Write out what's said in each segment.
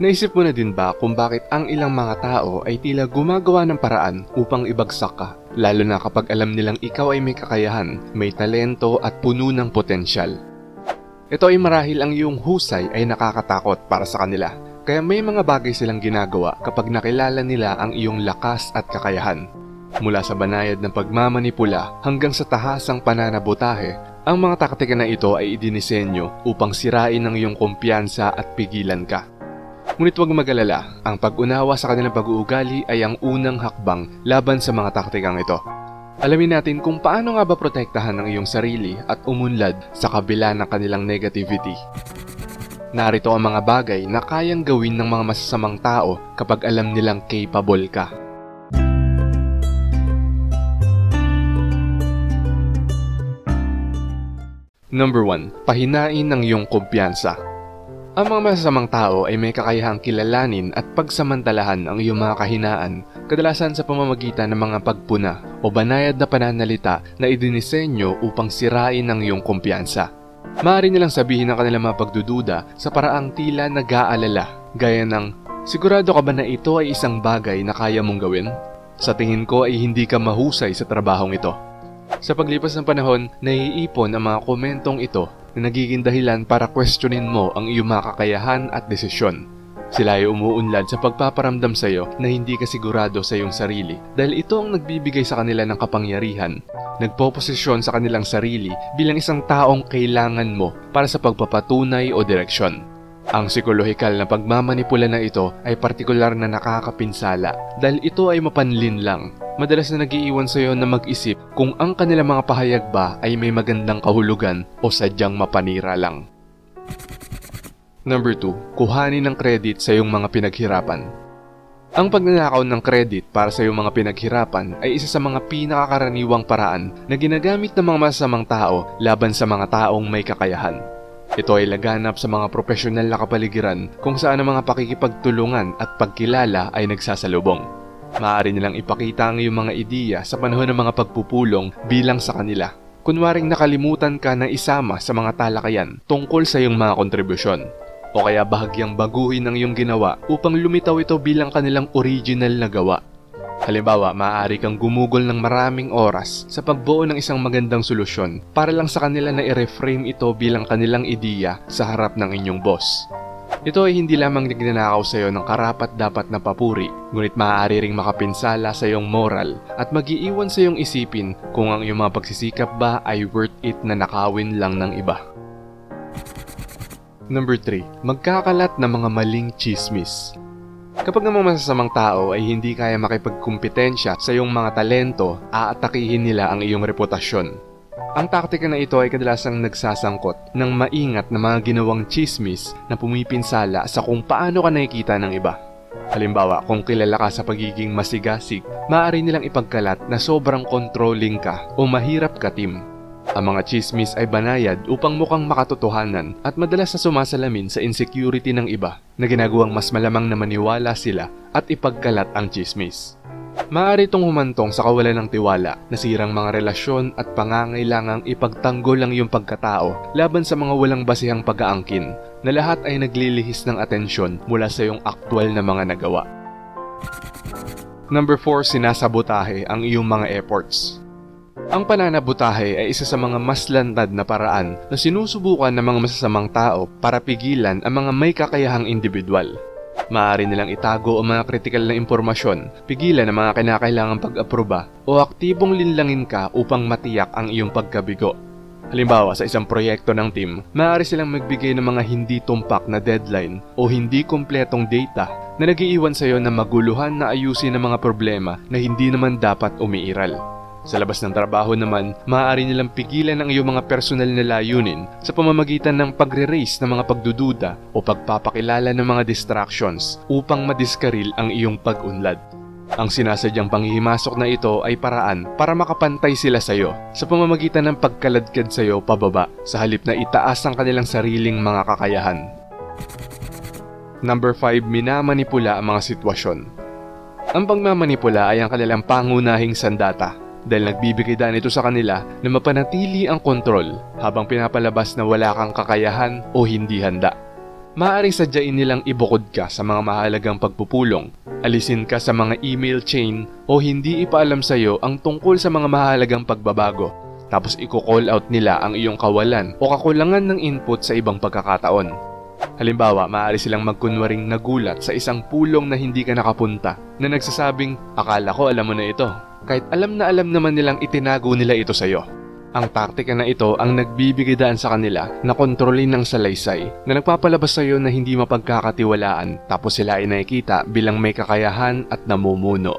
Naisip mo na din ba kung bakit ang ilang mga tao ay tila gumagawa ng paraan upang ibagsak ka, lalo na kapag alam nilang ikaw ay may kakayahan, may talento at puno ng potensyal? Ito ay marahil ang iyong husay ay nakakatakot para sa kanila, kaya may mga bagay silang ginagawa kapag nakilala nila ang iyong lakas at kakayahan. Mula sa banayad ng pagmamanipula hanggang sa tahasang pananabutahe, ang mga taktika na ito ay idinisenyo upang sirain ang iyong kumpiyansa at pigilan ka. Ngunit huwag magalala, ang pag-unawa sa kanilang pag-uugali ay ang unang hakbang laban sa mga taktikang ito. Alamin natin kung paano nga ba protektahan ang iyong sarili at umunlad sa kabila ng kanilang negativity. Narito ang mga bagay na kayang gawin ng mga masasamang tao kapag alam nilang capable ka. Number 1. Pahinain ng iyong kumpiyansa. Ang mga masasamang tao ay may kakayahang kilalanin at pagsamantalahan ang iyong mga kahinaan, kadalasan sa pamamagitan ng mga pagpuna o banayad na pananalita na idinisenyo upang sirain ang iyong kumpiyansa. Maaari nilang sabihin ang kanilang mga pagdududa sa paraang tila nag-aalala, gaya ng, Sigurado ka ba na ito ay isang bagay na kaya mong gawin? Sa tingin ko ay hindi ka mahusay sa trabahong ito. Sa paglipas ng panahon, naiipon ang mga komentong ito na nagiging dahilan para questionin mo ang iyong mga kakayahan at desisyon. Sila ay umuunlad sa pagpaparamdam sa iyo na hindi ka sigurado sa iyong sarili dahil ito ang nagbibigay sa kanila ng kapangyarihan. Nagpoposisyon sa kanilang sarili bilang isang taong kailangan mo para sa pagpapatunay o direksyon. Ang psikolohikal na pagmamanipula na ito ay partikular na nakakapinsala dahil ito ay mapanlin lang. Madalas na nagiiwan sa iyo na mag-isip kung ang kanilang mga pahayag ba ay may magandang kahulugan o sadyang mapanira lang. Number 2. Kuhanin ng credit sa iyong mga pinaghirapan. Ang pagnanakaw ng credit para sa iyong mga pinaghirapan ay isa sa mga pinakakaraniwang paraan na ginagamit ng mga masasamang tao laban sa mga taong may kakayahan. Ito ay laganap sa mga profesional na kapaligiran kung saan ang mga pakikipagtulungan at pagkilala ay nagsasalubong. Maaari nilang ipakita ang iyong mga ideya sa panahon ng mga pagpupulong bilang sa kanila. Kunwaring nakalimutan ka na isama sa mga talakayan tungkol sa iyong mga kontribusyon. O kaya bahagyang baguhin ang iyong ginawa upang lumitaw ito bilang kanilang original na gawa. Halimbawa, maaari kang gumugol ng maraming oras sa pagbuo ng isang magandang solusyon para lang sa kanila na i-reframe ito bilang kanilang ideya sa harap ng inyong boss. Ito ay hindi lamang nagnanakaw sa iyo ng karapat dapat na papuri, ngunit maaari ring makapinsala sa iyong moral at magiiwan sa iyong isipin kung ang iyong mga pagsisikap ba ay worth it na nakawin lang ng iba. Number 3. Magkakalat ng mga maling chismis. Kapag ang mga masasamang tao ay hindi kaya makipagkumpetensya sa iyong mga talento, aatakihin nila ang iyong reputasyon. Ang taktika na ito ay kadalasang nagsasangkot ng maingat na mga ginawang chismis na pumipinsala sa kung paano ka nakikita ng iba. Halimbawa, kung kilala ka sa pagiging masigasig, maaari nilang ipagkalat na sobrang controlling ka o mahirap ka team. Ang mga chismis ay banayad upang mukhang makatotohanan at madalas na sumasalamin sa insecurity ng iba na ginagawang mas malamang na maniwala sila at ipagkalat ang chismis. Maaari itong humantong sa kawalan ng tiwala, nasirang mga relasyon at pangangailangang ipagtanggol ang iyong pagkatao laban sa mga walang basihang pag-aangkin na lahat ay naglilihis ng atensyon mula sa iyong aktwal na mga nagawa. Number 4, sinasabotahe ang iyong mga efforts. Ang pananabutahe ay isa sa mga mas lantad na paraan na sinusubukan ng mga masasamang tao para pigilan ang mga may kakayahang individual. Maaari nilang itago ang mga kritikal na impormasyon, pigilan ang mga kinakailangang pag-aproba o aktibong linlangin ka upang matiyak ang iyong pagkabigo. Halimbawa, sa isang proyekto ng team, maaari silang magbigay ng mga hindi tumpak na deadline o hindi kumpletong data na nagiiwan sa iyo na maguluhan na ayusin ang mga problema na hindi naman dapat umiiral. Sa labas ng trabaho naman, maaari nilang pigilan ang iyong mga personal na layunin sa pamamagitan ng pagre-raise ng mga pagdududa o pagpapakilala ng mga distractions upang madiskaril ang iyong pag-unlad. Ang sinasadyang panghihimasok na ito ay paraan para makapantay sila sa iyo sa pamamagitan ng pagkaladkad sa iyo pababa sa halip na itaas ang kanilang sariling mga kakayahan. Number 5, minamanipula ang mga sitwasyon. Ang pagmamanipula ay ang kanilang pangunahing sandata dahil nagbibigay daan ito sa kanila na mapanatili ang kontrol habang pinapalabas na wala kang kakayahan o hindi handa. Maaaring sadyain nilang ibukod ka sa mga mahalagang pagpupulong, alisin ka sa mga email chain o hindi ipaalam sa iyo ang tungkol sa mga mahalagang pagbabago. Tapos i-call out nila ang iyong kawalan o kakulangan ng input sa ibang pagkakataon. Halimbawa, maaari silang magkunwaring nagulat sa isang pulong na hindi ka nakapunta na nagsasabing, akala ko alam mo na ito. Kahit alam na alam naman nilang itinago nila ito sa iyo. Ang taktika na ito ang nagbibigay daan sa kanila na kontrolin ng salaysay na nagpapalabas sa iyo na hindi mapagkakatiwalaan tapos sila ay nakikita bilang may kakayahan at namumuno.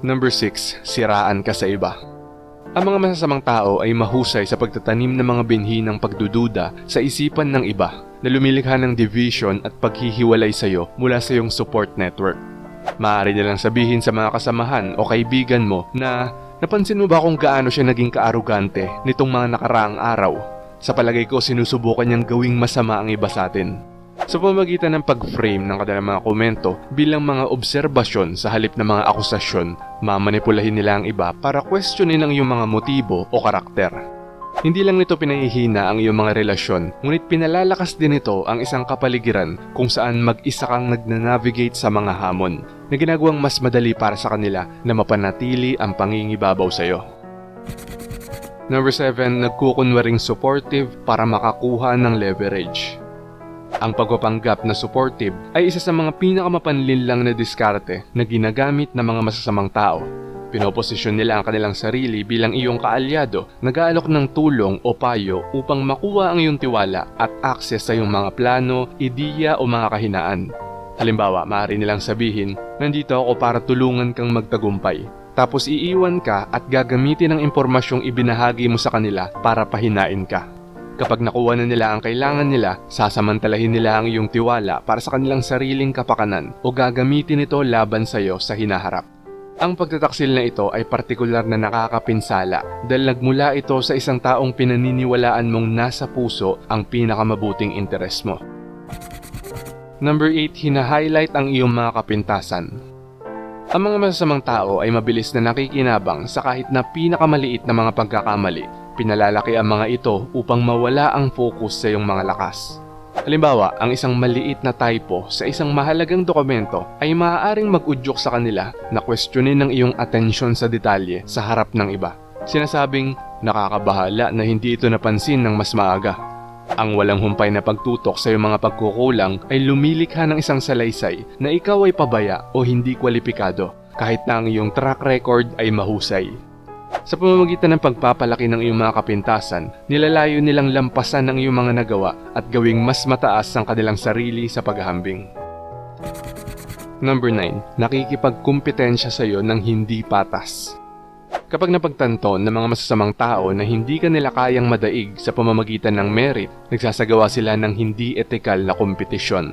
Number 6. Siraan ka sa iba. Ang mga masasamang tao ay mahusay sa pagtatanim ng mga binhi ng pagdududa sa isipan ng iba na lumilikha ng division at paghihiwalay sa iyo mula sa iyong support network. Maaari nilang sabihin sa mga kasamahan o kaibigan mo na Napansin mo ba kung gaano siya naging kaarugante nitong mga nakaraang araw? Sa palagay ko, sinusubukan niyang gawing masama ang iba sa atin. Sa pamamagitan ng pag-frame ng kanilang mga komento bilang mga obserbasyon sa halip ng mga akusasyon, mamanipulahin nila ang iba para questionin ang iyong mga motibo o karakter. Hindi lang nito pinahihina ang iyong mga relasyon, ngunit pinalalakas din ito ang isang kapaligiran kung saan mag-isa kang nagnanavigate sa mga hamon na ginagawang mas madali para sa kanila na mapanatili ang pangingibabaw sa iyo. Number 7, nagkukunwaring supportive para makakuha ng leverage. Ang pagpapanggap na supportive ay isa sa mga pinakamapanlinlang na diskarte na ginagamit ng mga masasamang tao Pinoposisyon nila ang kanilang sarili bilang iyong kaalyado, nag-aalok ng tulong o payo upang makuha ang iyong tiwala at access sa iyong mga plano, ideya o mga kahinaan. Halimbawa, maaari nilang sabihin, nandito ako para tulungan kang magtagumpay. Tapos iiwan ka at gagamitin ang impormasyong ibinahagi mo sa kanila para pahinain ka. Kapag nakuha na nila ang kailangan nila, sasamantalahin nila ang iyong tiwala para sa kanilang sariling kapakanan o gagamitin ito laban sa iyo sa hinaharap. Ang pagtataksil na ito ay partikular na nakakapinsala dahil nagmula ito sa isang taong pinaniniwalaan mong nasa puso ang pinakamabuting interes mo. Number 8, hina-highlight ang iyong mga kapintasan. Ang mga masasamang tao ay mabilis na nakikinabang sa kahit na pinakamaliit na mga pagkakamali. Pinalalaki ang mga ito upang mawala ang focus sa iyong mga lakas. Halimbawa, ang isang maliit na typo sa isang mahalagang dokumento ay maaaring mag-udyok sa kanila na questionin ng iyong atensyon sa detalye sa harap ng iba. Sinasabing nakakabahala na hindi ito napansin ng mas maaga. Ang walang humpay na pagtutok sa iyong mga pagkukulang ay lumilikha ng isang salaysay na ikaw ay pabaya o hindi kwalipikado kahit na ang iyong track record ay mahusay. Sa pamamagitan ng pagpapalaki ng iyong mga kapintasan, nilalayo nilang lampasan ang iyong mga nagawa at gawing mas mataas ang kanilang sarili sa paghahambing. Number 9. Nakikipagkumpetensya sa iyo ng hindi patas. Kapag napagtanto ng mga masasamang tao na hindi ka nila kayang madaig sa pamamagitan ng merit, nagsasagawa sila ng hindi etikal na kompetisyon.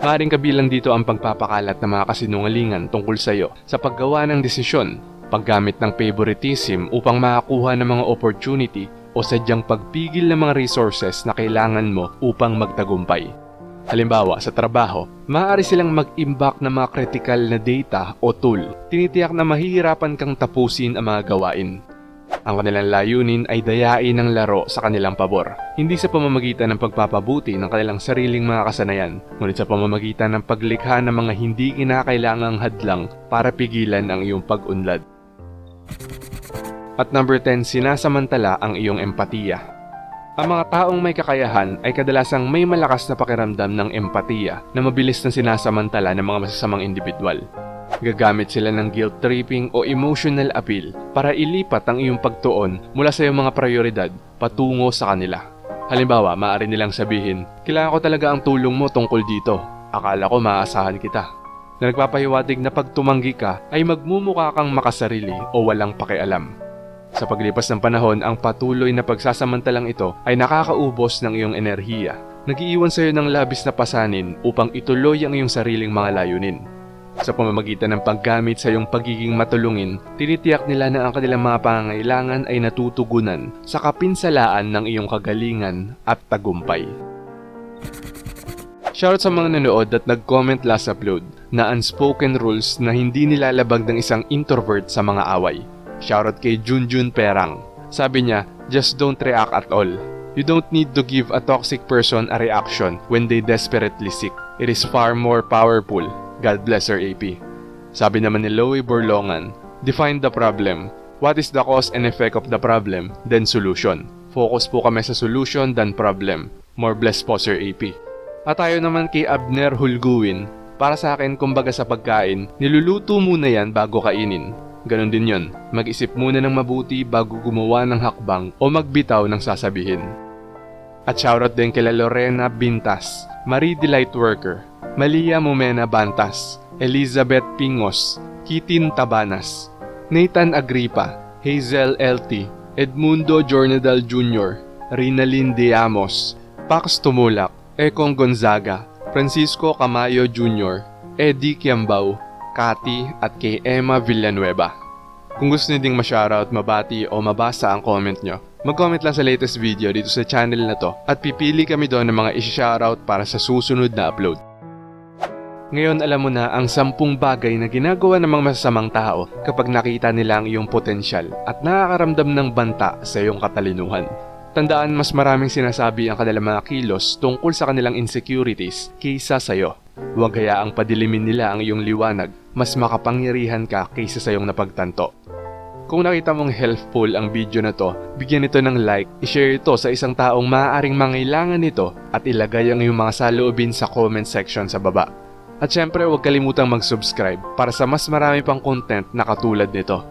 Maring kabilang dito ang pagpapakalat ng mga kasinungalingan tungkol sa iyo sa paggawa ng desisyon paggamit ng favoritism upang makakuha ng mga opportunity o sadyang pagpigil ng mga resources na kailangan mo upang magtagumpay. Halimbawa, sa trabaho, maaari silang mag-imbak ng mga critical na data o tool. Tinitiyak na mahihirapan kang tapusin ang mga gawain. Ang kanilang layunin ay dayain ng laro sa kanilang pabor, hindi sa pamamagitan ng pagpapabuti ng kanilang sariling mga kasanayan, ngunit sa pamamagitan ng paglikha ng mga hindi kinakailangang hadlang para pigilan ang iyong pag-unlad. At number 10, sinasamantala ang iyong empatiya. Ang mga taong may kakayahan ay kadalasang may malakas na pakiramdam ng empatiya na mabilis na sinasamantala ng mga masasamang individual. Gagamit sila ng guilt tripping o emotional appeal para ilipat ang iyong pagtuon mula sa iyong mga prioridad patungo sa kanila. Halimbawa, maaari nilang sabihin, kailangan ko talaga ang tulong mo tungkol dito. Akala ko maaasahan kita. Na nagpapahiwatig na pag tumanggi ka ay magmumukha kang makasarili o walang pakialam. Sa paglipas ng panahon, ang patuloy na pagsasamantalang ito ay nakakaubos ng iyong enerhiya. Nagiiwan sa iyo ng labis na pasanin upang ituloy ang iyong sariling mga layunin. Sa pamamagitan ng paggamit sa iyong pagiging matulungin, tinitiyak nila na ang kanilang mga pangangailangan ay natutugunan sa kapinsalaan ng iyong kagalingan at tagumpay. Shoutout sa mga nanood at nag-comment last upload na unspoken rules na hindi nilalabag ng isang introvert sa mga away. Shoutout kay Junjun Perang. Sabi niya, just don't react at all. You don't need to give a toxic person a reaction when they desperately seek. It is far more powerful. God bless her AP. Sabi naman ni Loie Borlongan, define the problem. What is the cause and effect of the problem, then solution. Focus po kami sa solution than problem. More bless po Sir AP. At tayo naman kay Abner Hulguin, para sa akin kumbaga sa pagkain, niluluto muna yan bago kainin. Ganon din yon. Mag-isip muna ng mabuti bago gumawa ng hakbang o magbitaw ng sasabihin. At shoutout din kila Lorena Bintas, Marie Delight Worker, Malia Mumena Bantas, Elizabeth Pingos, Kitin Tabanas, Nathan Agripa, Hazel LT, Edmundo Jornadal Jr., Rinalyn De Amos, Pax Tumulak, Ekong Gonzaga, Francisco Camayo Jr., Eddie Kiambao, Kati at kay Emma Villanueva. Kung gusto niyo ding ma-shoutout, mabati o mabasa ang comment nyo, mag-comment lang sa latest video dito sa channel na to at pipili kami doon ng mga isi-shoutout para sa susunod na upload. Ngayon alam mo na ang sampung bagay na ginagawa ng mga masasamang tao kapag nakita nila ang iyong potensyal at nakakaramdam ng banta sa iyong katalinuhan. Tandaan mas maraming sinasabi ang kanilang mga kilos tungkol sa kanilang insecurities kaysa sa iyo. Huwag hayaang padilimin nila ang iyong liwanag, mas makapangyarihan ka kaysa sa iyong napagtanto. Kung nakita mong helpful ang video na to, bigyan ito ng like, ishare ito sa isang taong maaaring mangailangan nito at ilagay ang iyong mga saloobin sa comment section sa baba. At syempre huwag kalimutang mag-subscribe para sa mas marami pang content na katulad nito.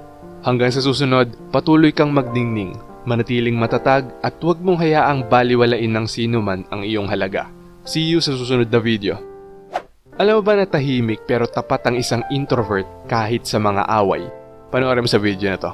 Hanggang sa susunod, patuloy kang magdingning, manatiling matatag at huwag mong hayaang baliwalain ng sino man ang iyong halaga. See you sa susunod na video. Alam mo ba na tahimik pero tapat ang isang introvert kahit sa mga away? Panoorin mo sa video na to.